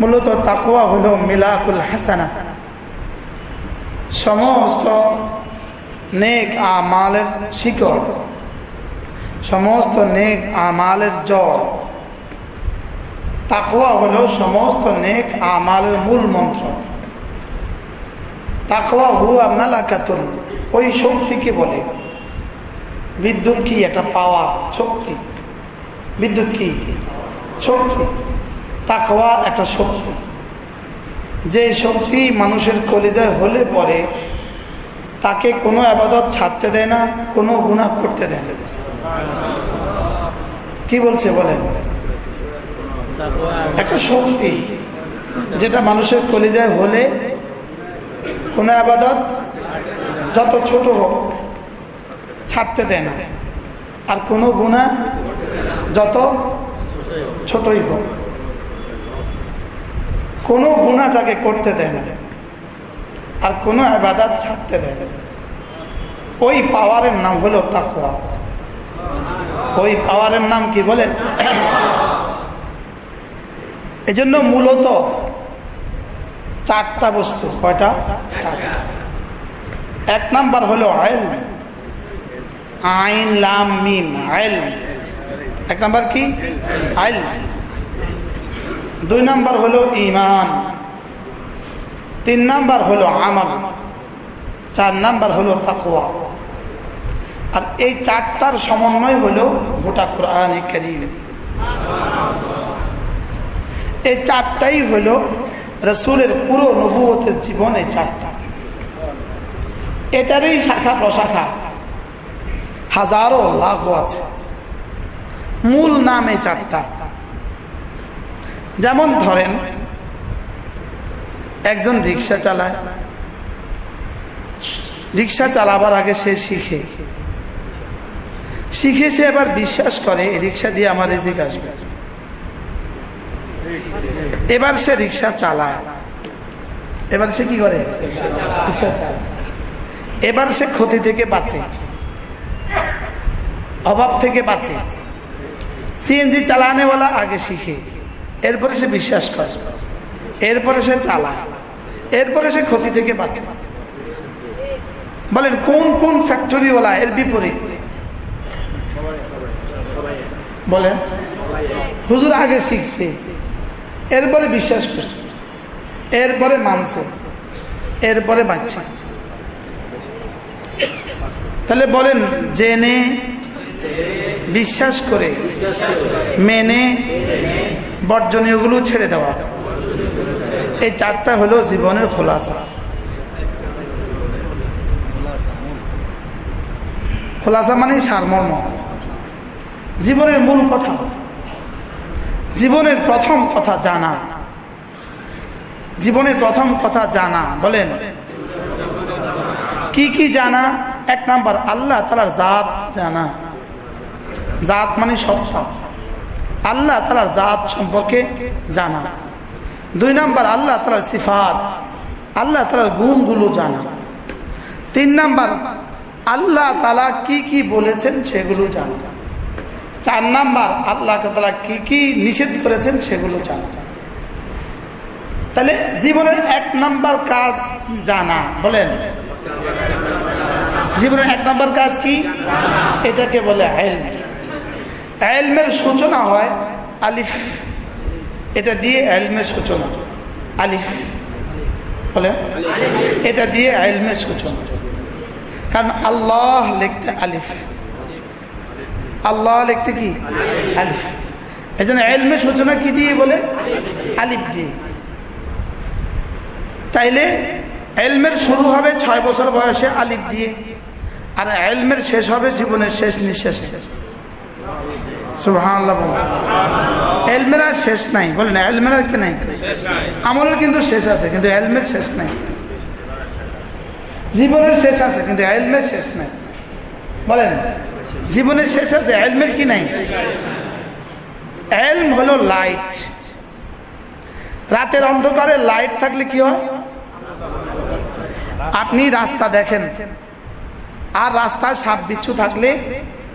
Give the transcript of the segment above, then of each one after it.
মূলত তাকওয়া হলো মিলাকুল হাসানা। সমস্ত নেক আমালের শিকড়, সমস্ত নেক আমালের জড় তাকওয়া হলো সমস্ত নেক আমালের মূল মন্ত্র। তাকওয়া হুয়া মেলাকাতুন, ওই শক্তিকে বলে। বিদ্যুৎ কি? একটা পাওয়া শক্তি। বিদ্যুৎ কি? শক্তি। তাকওয়া একটা শক্তি। যে শক্তি মানুষের কলিজায় হলে পরে তাকে কোনো আবাদত ছাড়তে দেয় না, কোনো গুণা করতে দেয় না। কি বলছে বলেন? একটা শক্তি যেটা মানুষের কলিজায় হলে কোনো আবাদত যত ছোট হোক ছাড়তে দেয় না, আর কোনো গুণা যত ছোটই হোক। কোনো গুণা তাকে করতে দেয় না। আর কোনো আবাদাত ছাড়তে দেয় না। ওই পাওয়ারের নাম হলো তাকওয়া। ওই পাওয়ারের নাম কি বলে? এজন্য মূলত চারটা বস্তু। কয়টা? চারটা। এক নাম্বার হলো আইল। আইন, লাম, মিম। আইল। এক নাম্বার কি? আইল। দুই নাম্বার হলো ইমান তিন নাম্বার হলো আমল। চার নাম্বার হলো তাকওয়া। আর এই চারটার সমন্বয় হলো গোটা কোরআন করিম। এই চারটাই হলো রসুলের পুরো নবুয়তের জীবনে চারটা। এটারই শাখা প্রশাখা। হাজারো লাখ আছে। মূল নামে চারটা। যেমন ধরেন, একজন রিক্সা চালায়। রিক্সা চালাবার আগে সে শিখে। শিখে সে এবার বিশ্বাস করে রিক্সা দিয়ে আমার রিজিক আসবে। এবার সে রিক্সা চালায়। এবার সে কি করে? রিক্সা এবার সে ক্ষতি থেকে বাঁচে। অভাব থেকে বাঁচে। সিএনজি চালানেওয়ালা আগে শিখে। এরপরে সে বিশ্বাস করে। এরপরে সে চালায়। এরপরে সে ক্ষতি থেকে বাঁচে। বলেন, কোন কোন ফ্যাক্টরিওয়ালা এর বিপরীত? বলেন, হুজুর আগে শিখছে, এরপরে বিশ্বাস করছে, এরপরে মানছে, এরপরে বাচ্চা তাহলে বলেন, জেনে, বিশ্বাস করে, মেনে বর্জনীয়গুলো ছেড়ে দেওয়া। এই চারটা হলো জীবনের খোলাসা। খোলাসা মানে সারমর্ম। জীবনের মূল কথা। জীবনের প্রথম কথা জানা। জীবনের প্রথম কথা জানা। বলেন, কি কি জানা? এক নাম্বার, আল্লাহ তালার জাত জানা। জাত মানে সত্তা। আল্লাহ তালার জাত সম্পর্কে জানা। দুই নাম্বার, আল্লাহ তালার সিফাত। আল্লাহ তালার গুণগুলো জানা। তিন নাম্বার, আল্লাহ তালা কি কি বলেছেন সেগুলো জানা। চার নাম্বার আল্লাহ তালা কি কি নিষেধ করেছেন সেগুলো জানা। তাহলে জীবনের এক নাম্বার কাজ জানা, বলেন। জীবনের এক নম্বর কাজ কি? এটাকে বলে আইল। আইলমের সূচনা হয় আলিফ। এটা দিয়ে আইলমের সূচনা। আলিফ। বলে এটা দিয়ে আইলমের সূচনা। কারণ আল্লাহ লিখতে আলিফ। আল্লাহ লিখতে কি? আলিফ। এই জন্য আইলমের সূচনা কি দিয়ে বলে? আলিফ দিয়ে। তাইলে এলমের শুরু হবে ছয় বছর বয়সে আলিফ দিয়ে। আর এলমের শেষ হবে জীবনের শেষ নিঃশ্বাসে। সুবহানাল্লাহ বলেন। শেষ নাই, বলেন, এলমের কি নাই? আমলের কিন্তু শেষ আছে, কিন্তু এলমের শেষ নাই। জীবনের শেষ আছে, কিন্তু এলমের শেষ নাই। বলেন, জীবনের শেষ আছে, এলমের কি নাই? এলম হলো লাইট। রাতের অন্ধকারে লাইট থাকলে কি হয়? আপনি রাস্তা দেখেন, আর রাস্তায় সাপ বিচ্ছু থাকলে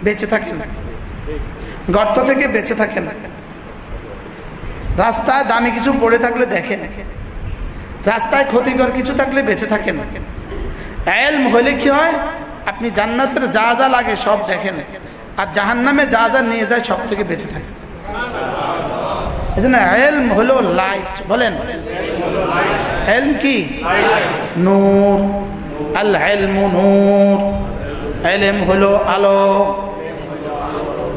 বেঁচে থাকেন। গর্ত থেকে বেঁচে থাকেন। রাস্তায় দামি কিছু পড়ে থাকলে দেখেন। রাস্তায় ক্ষতিকর কিছু থাকলে বেঁচে থাকেন। এলম হলে কি হয়? আপনি জান্নাতের যা যা লাগে সব দেখেন। আর জাহান্নামে যা যা নিয়ে যায় সব থেকে বেঁচে থাকে। এই জন্য এলম হলো লাইট। বলেন, এলম কি? নূর। আল নূর। হলো আলো।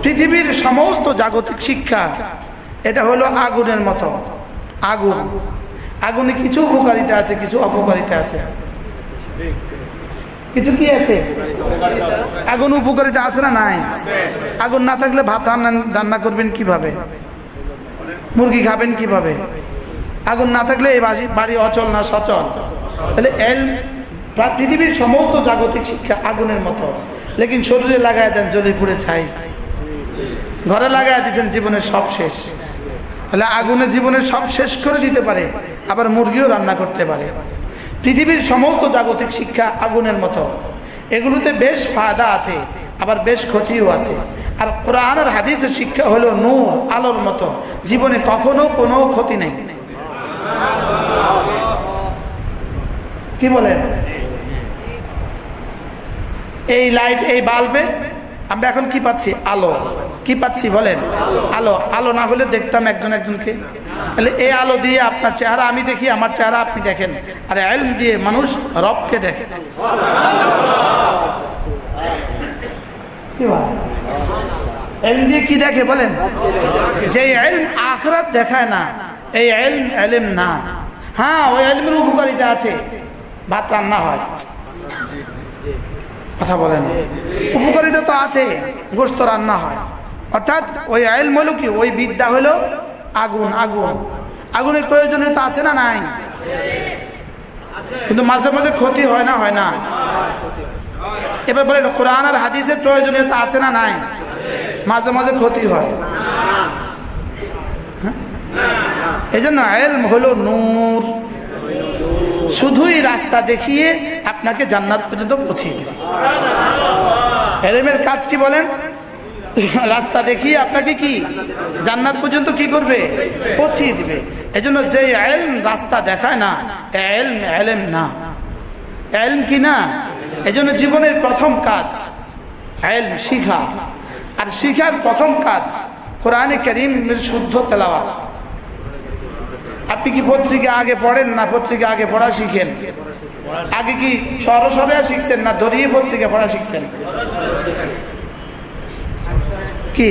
পৃথিবীর সমস্ত জাগতিক শিক্ষা, এটা হলো আগুনের মতো। আগুন। আগুনে কিছু উপকারিতা আছে, কিছু অপকারিতা আছে। কিছু কি আছে? আগুন উপকারিতা আছে না নাই? আগুন না থাকলে ভাত রান্না রান্না করবেন কীভাবে? মুরগি খাবেন কীভাবে? আগুন না থাকলে এই বাড়ি অচল না সচল? তাহলে এল পৃথিবীর সমস্ত জাগতিক শিক্ষা আগুনের মতো। লেকিন শরীরে লাগায় দেন, জ্বলে পুড়ে ছাই। ঘরে লাগাই দিয়েছেন, জীবনের সব শেষ। তাহলে আগুনে জীবনের সব শেষ করে দিতে পারে, আবার মুরগিও রান্না করতে পারে। পৃথিবীর সমস্ত জাগতিক শিক্ষা আগুনের মতো। এগুলোতে বেশ ফায়দা আছে, আবার বেশ ক্ষতিও আছে। আর কোরআন আর হাদিসের শিক্ষা হলো নূর, আলোর মতো। জীবনে কখনো কোনো ক্ষতি নেই। কি বলেন? এই লাইট এই বাল্বে আমরা এখন কি পাচ্ছি? আলো। কি পাচ্ছি বলেন? আলো আলো না হলে দেখতাম একজন একজনকে। তাহলে এই আলো দিয়ে আপনার চেহারা, আমি দেখি, আমার চেহারা আপনি দেখেন। আর এলম দিয়ে মানুষ রবকে দেখে। দিয়ে কি দেখে বলেন? যে এলম আখরাত দেখায় না, এই এলম এলম না। হ্যাঁ ওই এলমের উপকারিতা আছে। ভাত রান্না হয়। কথা বলেন। উপকারিতা তো আছে গোস্ত রান্না হয়। অর্থাৎ ওই আইল হলো কি? ওই বিদ্যা হলো আগুন আগুন। আগুনের প্রয়োজনীয়তা আছে না নাই? কিন্তু মাঝে মাঝে ক্ষতি হয় না হয় না। এবার বলেন, কোরআন আর হাদিসের প্রয়োজনীয়তা আছে না নাই? মাঝে মাঝে ক্ষতি হয়। হ্যাঁ? এই জন্য এলম হলো নূর। শুধুই রাস্তা দেখিয়ে আপনাকে জান্নাত পর্যন্ত পৌঁছিয়ে দেবে। এলেমের কাজ কি বলেন? রাস্তা দেখিয়ে আপনাকে কি? জান্নাত পর্যন্ত কি করবে? পৌঁছিয়ে দিবে। এজন্য যে এলম রাস্তা দেখায় না, এলম এলেম না। এলম কি না? এজন্য জীবনের প্রথম কাজ এলম শিখা। আর শিখার প্রথম কাজ কোরআনে করিমের শুদ্ধ তেলাওয়াত। আপনি কি পত্রিকা আগে পড়েন না পত্রিকা আগে পড়া শিখেন? আগে কি সরসরে শিখছেন না ধরিয়ে পত্রিকা পড়া শিখছেন? কি?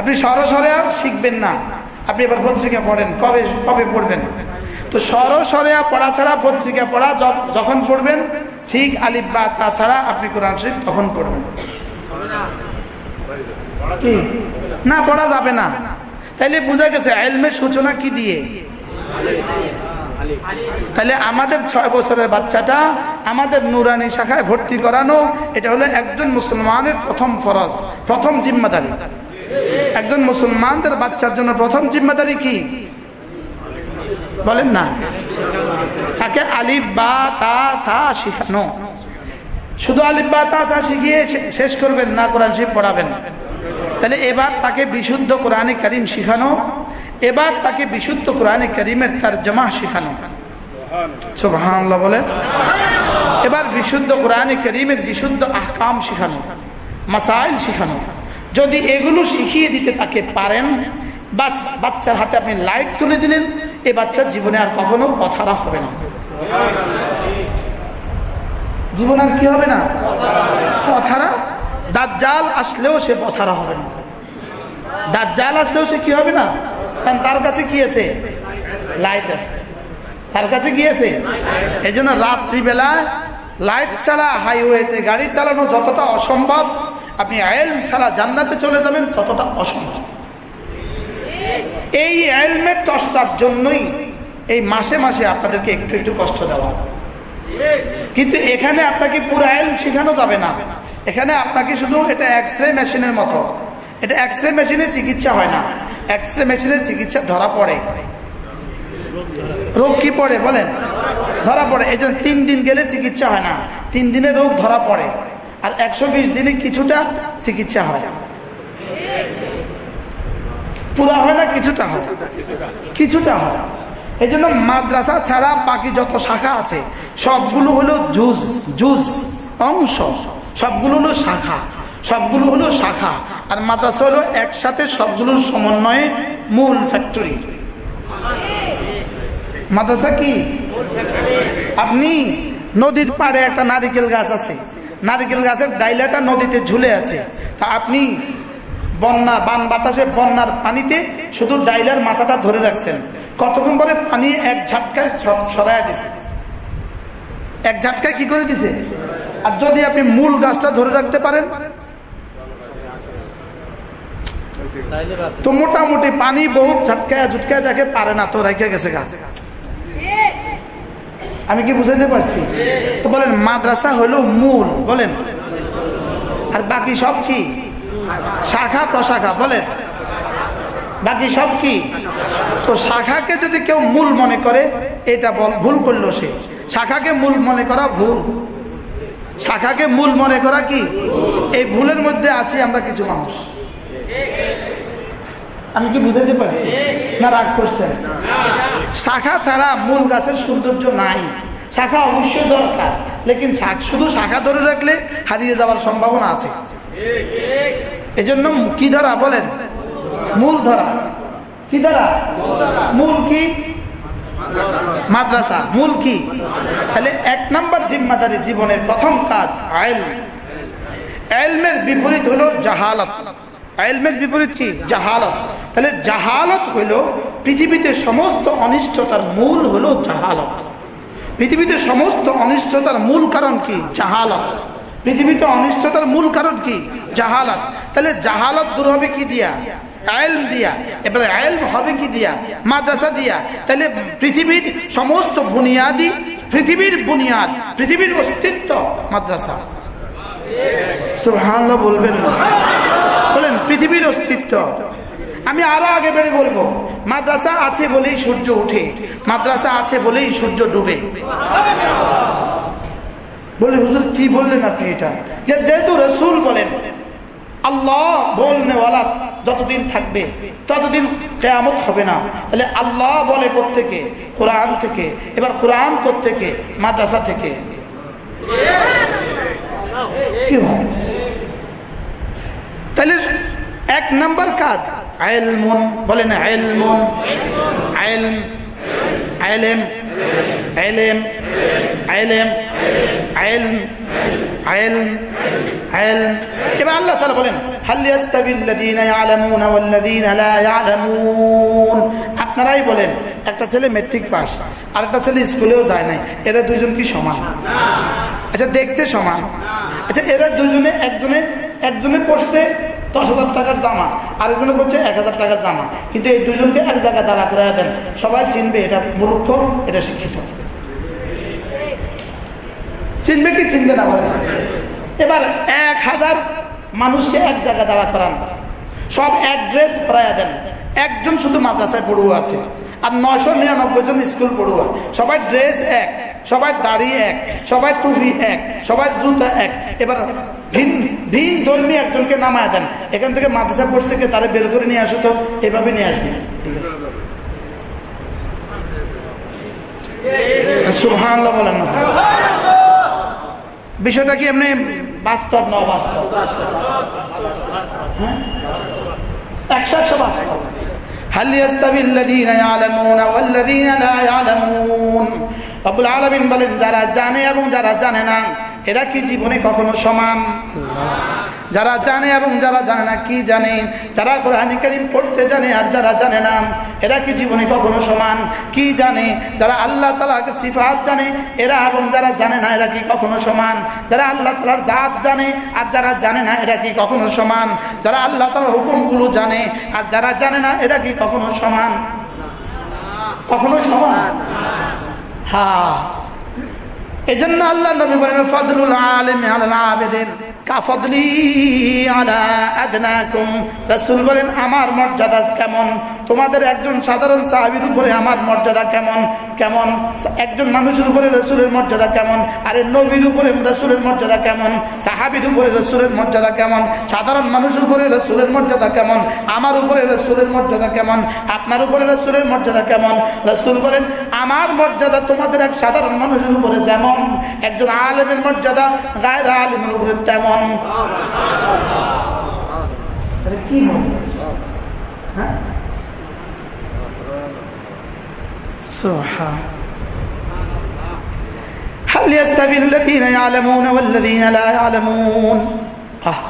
আপনি সরসরে শিখবেন না। আপনি এবার পত্রিকা পড়েন, কবে কবে পড়বেন? তো সরসরে পড়া ছাড়া পত্রিকা পড়া যখন পড়বেন, ঠিক আলিফ বা তাছাড়া আপনি কোরআন শরীফ তখন পড়বেন। না, পড়া যাবে না। তাইলে বোঝা গেছে আইলমের সূচনা কি দিয়ে? তাহলে আমাদের ছয় বছরের বাচ্চাটা আমাদের নুরানি শাখায় ভর্তি করানো, এটা হলো একজন মুসলমানের প্রথম ফরজ, প্রথম জিম্মাদারি। একজন মুসলমানদের বাচ্চার জন্য প্রথম জিম্মাদারি কি? বলেন না। তাকে আলিফ, বা, তা তা শিখানো। শুধু আলিফ, বা, তা তা শিখিয়ে শেষ করবেন না, কোরআন শিব পড়াবেন। তাহলে এবার তাকে বিশুদ্ধ কোরআনে কারিম শিখানো এবার তাকে বিশুদ্ধ কোরআনে করিমের তার জমা শিখানো। সুবহানাল্লাহ বলেন এবার বিশুদ্ধ কোরআনে করিমের বিশুদ্ধ আহকাম শিখানো, মাসাইল শিখানো। যদি এগুলো শিখিয়ে দিতে তাকে পারেন বাচ- বাচ্চার হাতে আপনি লাইট তুলে দিলেন, এ বাচ্চার জীবনে আর কখনো পথারা হবে না। জীবন আর কি হবে না? পথারা? দাজ্জাল আসলেও সে পথারা হবে না। দাজ্জাল আসলেও সে কি হবে না? কারণ তার কাছে কি আছে? লাইট আছে। তার কাছে আছে? এই জন্য রাত্রিবেলা লাইট ছাড়া হাইওয়েতে গাড়ি চালানো যতটা অসম্ভব, আপনি আয়েল ছাড়া জান্নাতে চলে যাবেন ততটা অসম্ভব। এই এলমের চর্চার জন্যই এই মাসে মাসে আপনাদেরকে একটু একটু কষ্ট দেওয়া। কিন্তু এখানে আপনাকে পুরো এলম শেখানো যাবে না। এখানে আপনাকে শুধু এটা এক্স রে মেশিনের মতো। এটা এক্স রে মেশিনে চিকিৎসা হয় না। এক্স রে মেশিনে চিকিৎসা ধরা পড়ে। রোগ কি পড়ে বলেন? ধরা পড়ে। এই জন্য তিন দিন গেলে চিকিৎসা হয় না। তিন দিনে রোগ ধরা পড়ে। আর একশো বিশ দিনে কিছুটা চিকিৎসা হয়। পুরা হয় না, কিছুটা হয়? কিছুটা হয়। এই জন্য মাদ্রাসা ছাড়া বাকি যত শাখা আছে, সবগুলো হলো জুস জুজ অংশ। সবগুলো হলো শাখা। সবগুলো হলো শাখা, আর মাদ্রাসা হলো একসাথে সবগুলোর সমন্বয়ে মূল ফ্যাক্টরি মাদ্রাসা কি? আপনি নদীর পাড়ে একটা নারিকেল গাছ আছে। নারিকেল গাছের ডাইলাটা নদীতে ঝুলে আছে। তা আপনি বন্যা, বান বাতাসে বন্যার পানিতে শুধু ডাইলার মাথাটা ধরে রাখছেন। কতক্ষণ পরে পানি এক ঝাটকায় সরাইয়া দিছে? এক ঝাটকায় কি করে দিছে? আর যদি আপনি মূল গাছটা ধরে রাখতে পারেন তো মোটামুটি পানি বহুত ঝাটকায় ঝুটকায় দেখে পারে না তো রেখে গেছে গাছ আমি কি বুঝাইতে পারছি? তো বলেন মাদ্রাসা হলো মূল বলেন। আর বাকি সব কি? শাখা প্রশাখা বলেন। বাকি সব কি? তো শাখাকে যদি কেউ মূল মনে করে এটা বল ভুল করল সে। শাখাকে মূল মনে করা ভুল। শাখাকে মূল মনে করা কি? এই ভুলের মধ্যে আছি আমরা কিছু মানুষ। আমি কি বুঝাইতে পারছি? না, রাগ করছেন? শাখা ছাড়া মূল গাছের সৌন্দর্য নাই। শাখা অবশ্যই দরকার, লেকিন শুধু শাখা ধরে রাখলে হারিয়ে যাওয়ার সম্ভাবনা আছে। এজন্য কি ধরা বলেন? মূল ধরা। কি ধরা? মূল কি? মাদ্রাসা। মূল কি? তাহলে এক নম্বর জিম্মাদারি জীবনের প্রথম কাজ আইল। এলমের বিপরীত হলো জাহালত। এলমের বিপরীত কি? জাহালত। তাহলে জাহালত হলো পৃথিবীতে সমস্ত অনিষ্টতার মূল হলো জাহালত। পৃথিবীতে সমস্ত অনিষ্টতার মূল কারণ কি? জাহালত। পৃথিবীতে অনিষ্টতার মূল কারণ কি? জাহালত। তাহলে জাহালত দূর হবে কি দিয়া? আইলম দিয়া। এবারে আইলম হবে কি দিয়া? মাদ্রাসা দিয়া। তাহলে পৃথিবীর সমস্ত বুনিয়াদি, পৃথিবীর বুনিয়াদ, পৃথিবীর অস্তিত্ব মাদ্রাসা। সুবহানাল্লাহ বলবেন বলেন, পৃথিবীর অস্তিত্ব। আমি আরও আগে বেড়ে বলব, মাদ্রাসা আছে বলেই সূর্য উঠে মাদ্রাসা আছে বলেই সূর্য ডুবে। বলে হুজুর, কি বললেন আপনি এটা? যেহেতু রসুল বলেন, আল্লাহ বলনেওয়ালা যতদিন থাকবে, ততদিন কেয়ামত হবে না। তাহলে আল্লাহ বলে থেকে কোরআন থেকে, এবার কোরআন থেকে মাদ্রাসা থেকে। কি হয় তাহলে এক নাম্বার কাজ বলেন এবার আল্লাহ বলেন আপনারাই বলেন, একটা ছেলে মেট্রিক পাস, আর একটা ছেলে স্কুলেও যায় নাই, এরা দুজন কি সমান? আচ্ছা দেখতে সমান। আচ্ছা এরা দুজনে একজনে একজনে পড়ছে দশ হাজার টাকার জামা। আরেকজনে বলছে এক হাজার টাকার জামা। কিন্তু এই দুজনকে এক জায়গায় দাঁড়া করে দেন। সবাই চিনবে এটা মূর্খ, এটা শিক্ষিত। চিনবে কি চিনবে না এবার এক হাজার মানুষকে এক জায়গায় দাঁড়া করান। সব এক ড্রেস পরাইয়া দেন। একজন শুধু মাদ্রাসায় পড়ুয়া আছে। আর নয়শো নিরানব্বই জন স্কুল পড়ুয়া। সবাই ড্রেস এক, সবাই দাড়ি এক, সবাই টুপি এক, সবাই জুতা এক। এবার ভিন ভিন ধর্মী একজনকে নামায় দেন এখান থেকে মাদ্রাসা পড়ছে কে তারা বের করে নিয়ে আসো তো এভাবে নিয়ে আসবে ঠিক আছে সুবহানাল্লাহ বলেন না বিষয়টা কি এমনি বাস্তব না বাস্তব একশো একশো বাস্তব هل يستوي الذين يعلمون والذين لا يعلمون রব্বুল আলামিন বলেন যারা জানে এবং যারা জানে না এরা কি জীবনে কখনো সমান? যারা জানে এবং যারা জানে না কি জানে, যারা কোরআন কারীম পড়তে জানে আর যারা জানে না, এরা কি জীবনে কখনো সমান? কি জানে? যারা আল্লাহ তালাকে সিফাত জানে, এরা এবং যারা জানে না, এরা কি কখনো সমান? যারা আল্লাহ তালার জাত জানে আর যারা জানে না, এরা কি কখনো সমান? যারা আল্লাহ তালার হুকুমগুলো জানে আর যারা জানে না, এরা কি কখনো সমান? কখনো সমান? হ্যাঁ। এই জন্য আল্লাহ নবী বলেন ফদরুল আলেম আল আবেদিন। কাফদলি আলা আদনাকুম। রাসূল বলেন, আমার মর্যাদা কেমন? তোমাদের একজন সাধারণ সাহাবীর উপরে আমার মর্যাদা কেমন? কেমন? একজন মানুষের উপরে রসুলের মর্যাদা কেমন? আরে নবীর উপরে রসুলের মর্যাদা কেমন? সাহাবির উপরে রসুলের মর্যাদা কেমন? সাধারণ মানুষের উপরে রসুলের মর্যাদা কেমন? আমার উপরে রসুলের মর্যাদা কেমন? আপনার উপরে রসুলের মর্যাদা কেমন? রসুল বলেন, আমার মর্যাদা তোমাদের এক সাধারণ মানুষের উপরে যেমন, একজন আলেমের মর্যাদা, গায়ের আলেমের উপরে তেমন। কি মনে হ্যাঁ سبحان هل يستوي الذين يعلمون والذين لا يعلمون আহ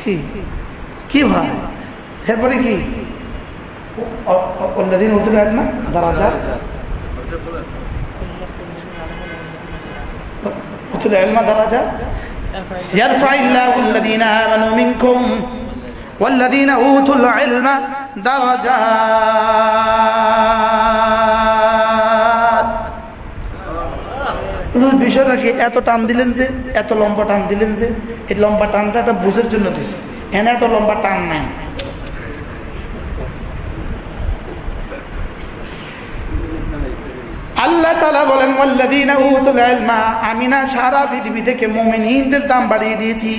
কি কি ভাই এরপরে কি الذين اوتوا العلم درجات اوتوا العلم درجات يرفع الله الذين امنوا منكم والذين اوتوا العلم درجات হুজুর, বিষয়টা কি এত টান দিলেন যে এত লম্বা টান দিলেন যে এই লম্বা টানটা একটা বুঝের জন্য দিছে এনে এত লম্বা টান নাই তালা বলেন আমি না সারা পৃথিবী থেকে মুমিনদের দাম বাড়িয়ে দিয়েছি।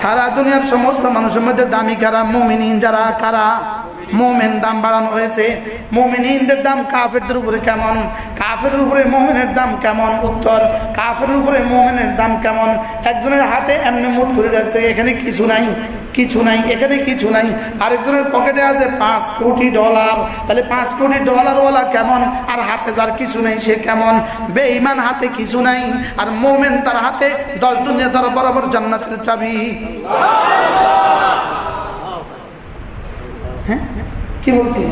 সারা দুনিয়ার সমস্ত মানুষের মধ্যে দামি কারা? মুমিনিন যারা, কারা? মোমেন দাম বাড়ানো হয়েছে। মোমিনদের দাম কাফেরদের উপরে কেমন? কাফের উপরে মোমেনের দাম কেমন? উত্তর কাফের উপরে মোমেনের দাম কেমন? একজনের হাতে এমনি মুঠ করে রাখছে, এখানে কিছু নাই কিছু নাই, এখানে কিছু নাই। আরেকজনের পকেটে আছে পাঁচ কোটি ডলার। তাহলে পাঁচ কোটি ডলারওয়ালা কেমন? আর হাতে যার কিছু নেই, সে কেমন? বেঈমান হাতে কিছু নাই, আর মোমেন তার হাতে দশ দুনিয়া তার বরাবর জান্নাতের চাবি হ্যাঁ কি বলছি?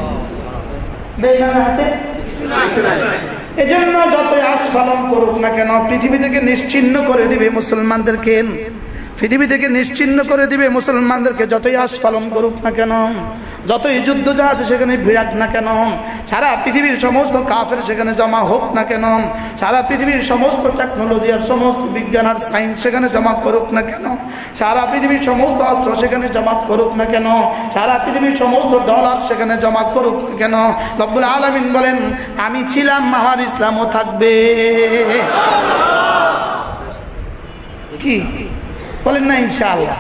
এজন্য যতই আস্ফালন করুক না কেন, পৃথিবী থেকে নিশ্চিন্ন করে দিবে মুসলমানদেরকে। পৃথিবী থেকে নিশ্চিন্ন করে দিবে মুসলমানদেরকে যতই আস্ফালন করুক না কেন যতই যুদ্ধ জাহাজ সেখানে ভিড়াক না কেন সারা পৃথিবীর সমস্ত কাফের সেখানে জমা হোক না কেন সারা পৃথিবীর সমস্ত টেকনোলজি আর সমস্ত বিজ্ঞান আর সায়েন্স সেখানে জমা করুক না কেন সারা পৃথিবীর সমস্ত অস্ত্র সেখানে জমা করুক না কেন সারা পৃথিবীর সমস্ত ডলার সেখানে জমা করুক না কেন। রব্বুল আলমিন বলেন আমি ছিলাম আমার ইসলামও থাকবে। কি? বলেন না ইনশাআল্লাহ।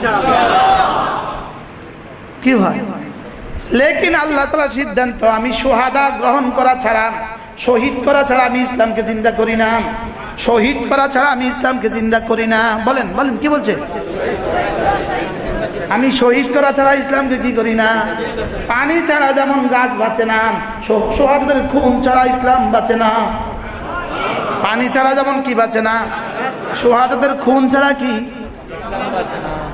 কি ভাই? লেকিন আল্লাহ তালা সিদ্ধান্ত, আমি সোহাদা গ্রহণ করা ছাড়া, শহীদ করা ছাড়া আমি ইসলামকে চিন্তা করি না। শহীদ করা ছাড়া আমি ইসলামকে চিন্তা করি না। বলেন বলেন, কি বলছে? আমি শহীদ করা ছাড়া ইসলামকে কি করি না? পানি ছাড়া যেমন গাছ বাঁচে না সো- সোহাদাদের খুন ছাড়া ইসলাম বাঁচে না। পানি ছাড়া যেমন কি বাঁচে না সোহাদাদের খুন ছাড়া কি?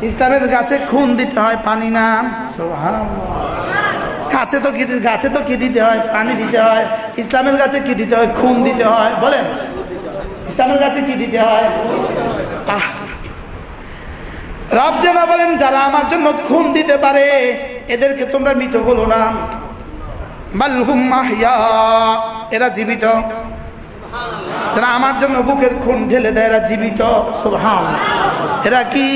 ইসলামের গাছে খুন দিতে হয় পানি না। সুবহানাল্লাহ। গাছে তো গাছে তো কি দিতে হয়? পানি দিতে হয়। ইসলামের গাছে কি দিতে হয়? খুন দিতে হয়। বলেন। ইসলামের গাছে কি দিতে হয়? আহ। রব যেন বলেন, যারা আমার জন্য খুন দিতে পারে, এদেরকে তোমরা মৃত বলো না। এরা জীবিত। যারা আমার জন্য বুকের খুন ঢেলে দেয়, এরা জীবিত। এরা কি?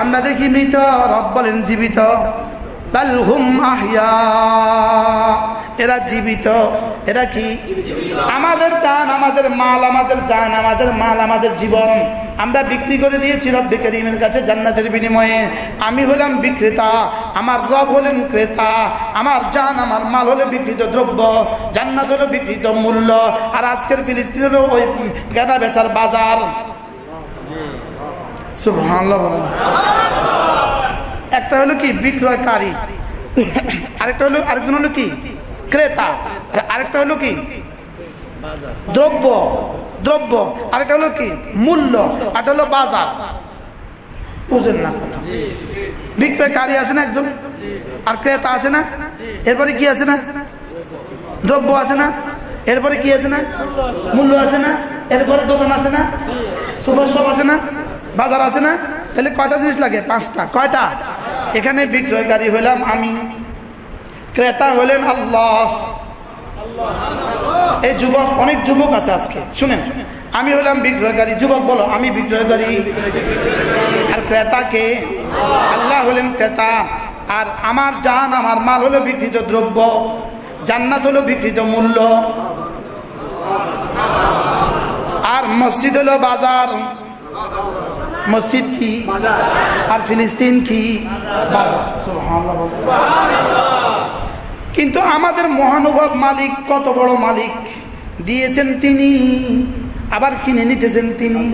আমরা দেখি মৃত। রব বলেন, জীবিত। এরা জীবিত, এরা কি? আমাদের চান, আমাদের মাল, আমাদের চান আমাদের মাল, আমাদের জীবন। আমরা বিক্রি করে দিয়েছি রব্বে করিমের কাছে জান্নাতের বিনিময়ে। আমি হলাম বিক্রেতা, আমার রব হলেন ক্রেতা। আমার জান আমার মাল হলে বিকৃত দ্রব্য, জান্নাত হলো বিকৃত মূল্য। আর আজকের ফিলিস্তিন হলো ওই গেদা বেচার বাজার। একটা হলো কি? বিক্রয়কারী। আরেকটা হলো আরেকজন হলো কি? ক্রেতা। আরেকটা হলো কি? দ্রব্য। দ্রব্য। আরেকটা হলো কি? মূল্য। আরেকটা হলো বাজার। বুঝেন না কথা। বিক্রয়কারী আছে না একজন? আর ক্রেতা আছে না? এরপরে কি আছে না? দ্রব্য আছে না? এরপরে কি আছে না? মূল্য আছে না? এরপরে দোকান আছে না? সুপার শপ আছে না? বাজার আছে না? তাহলে কয়টা জিনিস লাগে? পাঁচটা। কয়টা? এখানে বিক্রয়কারী হইলাম আমি। ক্রেতা হলেন আল্লাহ। এই যুবক, অনেক যুবক আছে আজকে, শুনেন। আমি হলাম বিক্রয়কারী, যুবক বলো, আমি বিক্রয়কারী। আর ক্রেতাকে, আল্লাহ হলেন ক্রেতা। আর আমার জান, আমার মাল হলো বিকৃত দ্রব্য, জান্নাত হলো বিকৃত মূল্য। আর মসজিদ হলো বাজার। মসজিদ কি? আর ফিলিস্তিন কি? কিন্তু আমাদের মহানুভব মালিক, কত বড় মালিক, দিয়েছেন তিনি, আবার কিনে নিতেছেন তিনি।